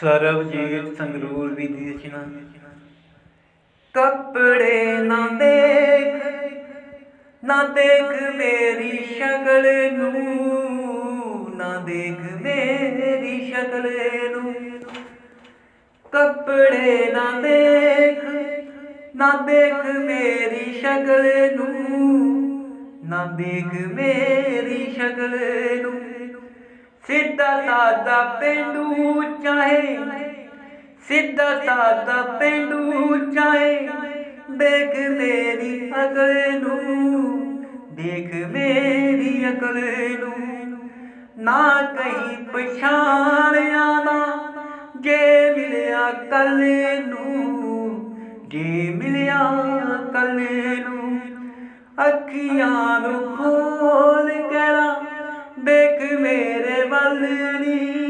ਸਰਬਜੀਤ ਸੰਗਰੂਰ ਵੀ ਦੀ ਰਚਨਾ ਕੱਪੜੇ ਨਾ ਦੇਖ ਨਾ ਦੇਖ ਮੇਰੀ ਸ਼ਕਲ ਨੂੰ, ਨਾ ਦੇਖ ਮੇਰੀ ਸ਼ਕਲ ਨੂੰ। ਕੱਪੜੇ ਨਾ ਦੇਖ ਨਾ ਦੇਖ ਮੇਰੀ ਸ਼ਕਲ ਨੂੰ, ਨਾ ਦੇਖ ਮੇਰੀ ਸਿੱਧਾ ਸਾਦਾ ਪਿੰਡੂ ਚਾਹੇ, ਸਿੱਧਾ ਸਾਦਾ ਪਿੰਡੂ ਚਾਹੇ, ਦੇਖ ਮੇਰੀ ਅਕਲ ਨੂੰ, ਦੇਖ ਮੇਰੀ ਅਕਲ ਨੂੰ। ਨਾ ਕਹੀਂ ਪਛਾਣਿਆ ਨਾ, ਜੇ ਮਿਲਿਆ ਕੱਲ ਨੂੰ, ਜੇ ਮਿਲਿਆ ਕੱਲ ਨੂੰ, ਅੱਖੀਆਂ ਨੂੰ ਖੋਲ jaleni